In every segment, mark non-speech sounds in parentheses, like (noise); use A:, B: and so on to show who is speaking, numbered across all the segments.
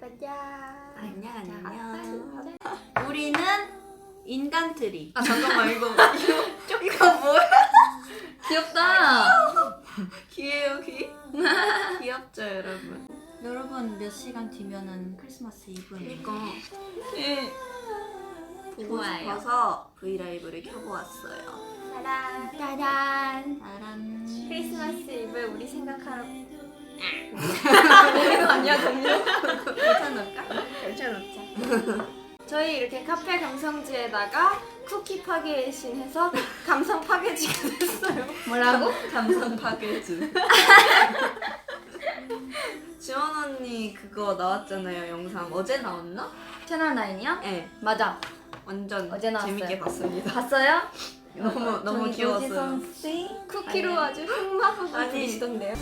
A: 빠빠빠. 안녕 안녕. 우리는 인간트리.
B: 아 잠깐만 이거 뭐,
A: 이거 조 이거 뭐야? (laughs)
C: 귀엽다.
B: 귀예요 귀. 귀엽죠 여러분.
A: 여러분 몇 시간 뒤면은 크리스마스
B: 이브니까 예. 보고 싶어서 브이라이브를 켜보았어요.
C: 짜란. 짜란 크리스마스 이브에 우리 생각하러
B: 아니야 동료?
A: 괜찮을까?
B: 괜찮았죠.
C: 저희 이렇게 카페 감성지에다가 쿠키 파괴신 해서 감성 파괴지가 됐어요.
A: 뭐라고? (laughs)
B: 감성 파괴즈. 지원 언니 그거 나왔잖아요 영상 어제 나왔나?
C: 채널 9이요?
B: 네
C: 맞아.
B: 완전
C: 어제 나왔어요.
B: 재밌게 봤습니다.
C: 봤어요?
B: 너무 너무 귀여웠어요.
C: 쿠키로 아주 흑마하고. 계시던데요.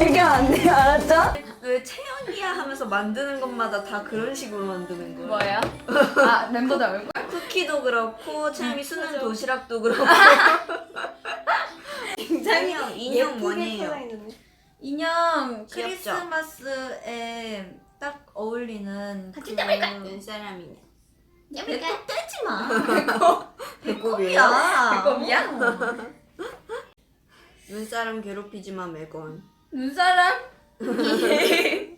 C: 이게 안 돼요, 알았죠?
B: 왜 채연이야 하면서 만드는 것마다 다 그런 식으로 만드는 거야?
C: 뭐예요? (laughs) 아 멤버들 얼굴?
B: 쿠키도 그렇고 채연이 수는 도시락도 그렇고 (laughs)
C: 굉장히
B: 인형 인형?
C: 살아있는데.
A: 인형
B: 귀엽죠?
A: 크리스마스에 딱 어울리는
C: 같이
A: 그
C: 떠볼까?
A: 눈사람이네.
C: 야미가
A: 떼지 마.
B: 배꼽이에요?
C: 배꼽이야? (laughs)
B: 눈사람 괴롭히지마 매건
C: 눈사람? (laughs)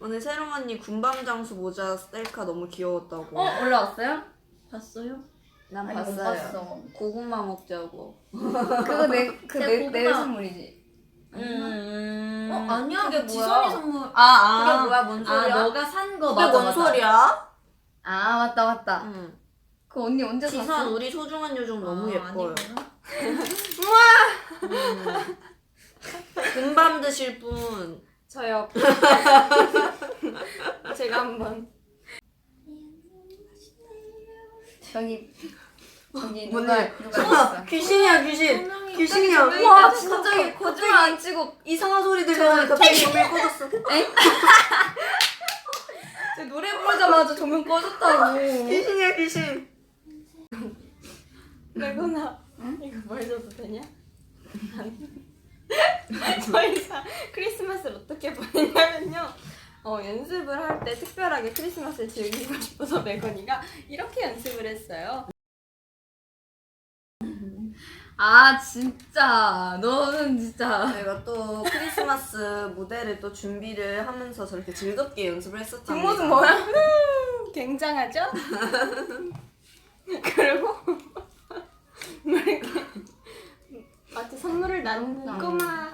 B: 오늘 새롱 언니 군밤 장수 모자 셀카 너무 귀여웠다고
C: 어 올라왔어요?
A: 봤어요?
B: 난
C: 아니, 못
B: 봤어요
C: 봤어.
B: 고구마 먹자고
C: 그거 내 그내
A: 고구마.
C: 내 선물이지.
B: 음...
A: 어 아니야.
C: 그게
A: 그게
C: 뭐야?
A: 지선이 선물.
B: 아, 아.
A: 그게 뭐야? 뭔
B: 아,
A: 소리야?
B: 너가
A: 산 거
B: 그게
A: 맞아.
B: 뭔
A: 맞아.
B: 소리야?
C: 아 맞다 맞다.
B: 응.
C: 그 언니 언제
B: 지선
C: 샀어?
B: 우리 소중한 요정 너무
A: 아,
B: 예뻐요
A: 아니구나.
B: 음. 금밤 드실 분
C: 저요. (laughs) 제가 한번 저기 저기 누가? 누가 있어?
B: 귀신이야 귀신 귀신이야
C: 와 진짜 거짓말 안 치고
B: 이상한 소리 들려서 갑자기 조명 꺼졌어
C: 저 노래 부르자마자 조명 꺼졌다고.
B: 귀신이야 귀신.
C: 레고나 이거 뭐 해줘도 되냐? 저희가 크리스마스를 어떻게 보내냐면요. 어, 연습을 할 때 특별하게 크리스마스를 즐기고 싶어서 메건이가 이렇게 연습을 했어요 아 진짜 너는 진짜
B: 저희가 또 크리스마스 무대를 또 준비를 하면서 저렇게 즐겁게 연습을 했었답니다
C: 뒷모습 뭐야? (laughs) 굉장하죠? (laughs) 그리고 뭐 이렇게 마치 선물을 나누는 꼬마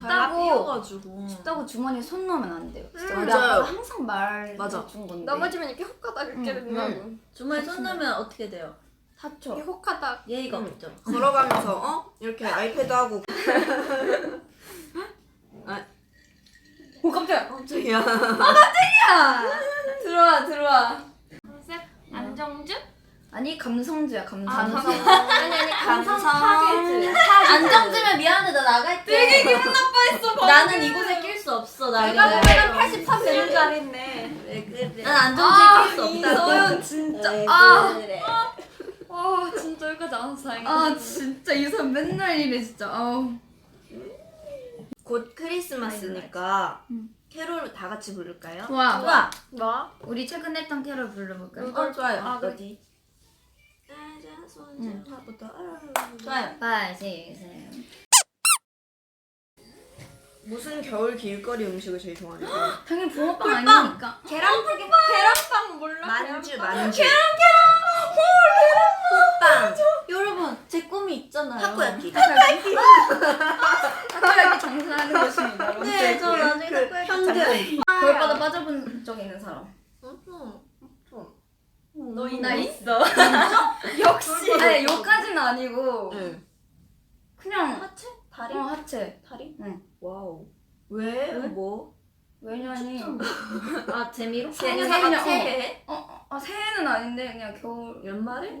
A: 다
C: 춥다고.
A: 삐어가지고.
C: 춥다고 주머니에 손 넣으면 안 돼요. 진짜
B: 음,
C: 우리
B: 맞아요.
C: 아빠가 항상 말해준
B: 맞아.
C: 건데.
D: 넘어지면 이렇게 헛가닥 이렇게
C: 응,
D: 된다고.
A: 주머니 손 넣으면 어떻게 돼요?
D: 이게 헛가닥.
A: 예의가
B: 음.
A: 없죠.
B: 걸어가면서 어? 이렇게 아이패드 하고
C: 오 깜짝이야.
B: 깜짝이야
C: 야 들어와 들어와.
D: 컨셉 안정주?
C: 아니 감성주야 감성.
D: 아,
C: 감성.
D: 아니 아니 감성
B: 감성.
D: 파괴주.
A: 안정주면 미안해 나 나갈게. 되게 기분 나빠했어. 나는 이곳에 낄 수 없어 나.
D: 내가 보면 83 되는 줄 알았네.
B: 왜 그래
A: 난 안정주에 낄 수 없다고.
C: 이소연 진짜.
B: 왜
C: 아.
B: 그래
D: 와 진짜 여기까지 안 와서 다행이다.
C: 아 진짜 이소연 맨날 이래 진짜. 아우.
B: 곧 크리스마스니까 캐롤 다 같이 부를까요?
C: 좋아.
A: 좋아.
D: 뭐?
C: 우리 최근에 했던 캐롤 불러볼까요?
A: 어 좋아요.
D: 아, 그래.
A: 어디?
B: 손잡부터
A: 좋아요.
C: 빨리 세
B: 무슨 겨울 길거리 음식을 제일 좋아해요? (gasps)
C: 당연히 붕어빵 아니니까.
D: 계란빵 계란빵 몰라?
B: 만주. 만주
A: 빵. 여러분 제 꿈이 있잖아요.
B: 타코야키
C: 타코야키 장사하는 것입니다.
A: 네, 저 나중에
B: 그
A: 타코야키
B: 현대
C: 별바다 빠져본 적 있는 사람. 너나
A: 있니?
C: 있어. (laughs)
D: 역시.
C: 아니 욕까지는 아니고
B: 응.
C: 그냥
A: 하체? 다리?
C: 어 하체.
A: 다리?
B: 와우 왜? 뭐?
C: 왜냐니? (laughs)
A: 아 재미로?
C: 새해가
A: 새해.
C: 어.
A: 새해.
C: 어, 어, 아 새해는 아닌데 그냥 겨울.
B: 연말에?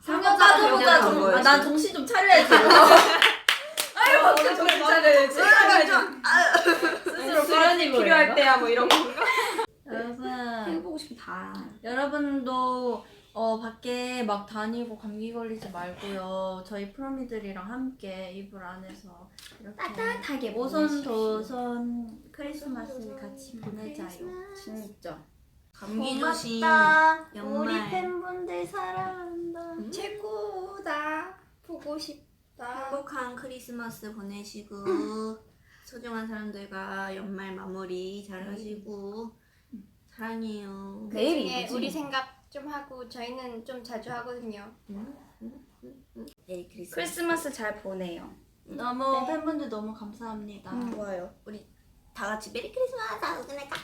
A: 상여자
B: 빠져보자,
A: 보자 좀. 아, 난 정신 좀 차려야지. (laughs)
C: 아유 어떻게 정신 차려야지. (laughs)
A: 스스로
D: 수련이 필요할 때야 뭐 이런 건가?
A: 거? 여러분
C: 해보고 싶다.
A: 여러분도 어 밖에 막 다니고 감기 걸리지 말고요. 저희 프로미들이랑 함께 이불 안에서 이렇게
D: 따뜻하게
A: 오손 도손 크리스마스 같이 보내자요.
B: 진짜. 감기 조심.
A: 고맙다.
B: 연말.
A: 우리 팬분들 사랑한다.
C: 최고다. 보고 싶다.
B: 행복한 크리스마스 보내시고 (laughs) 소중한 사람들과 연말 마무리 잘 하시고 사랑해요.
C: 나중에 우리 생각 좀 하고 저희는 좀 자주 하거든요.
B: 메리 크리스마스.
D: 크리스마스 잘 보내요.
A: 너무 팬분들 너무 감사합니다.
B: 좋아요. 우리 다 같이 메리 크리스마스 하고 끝낼까?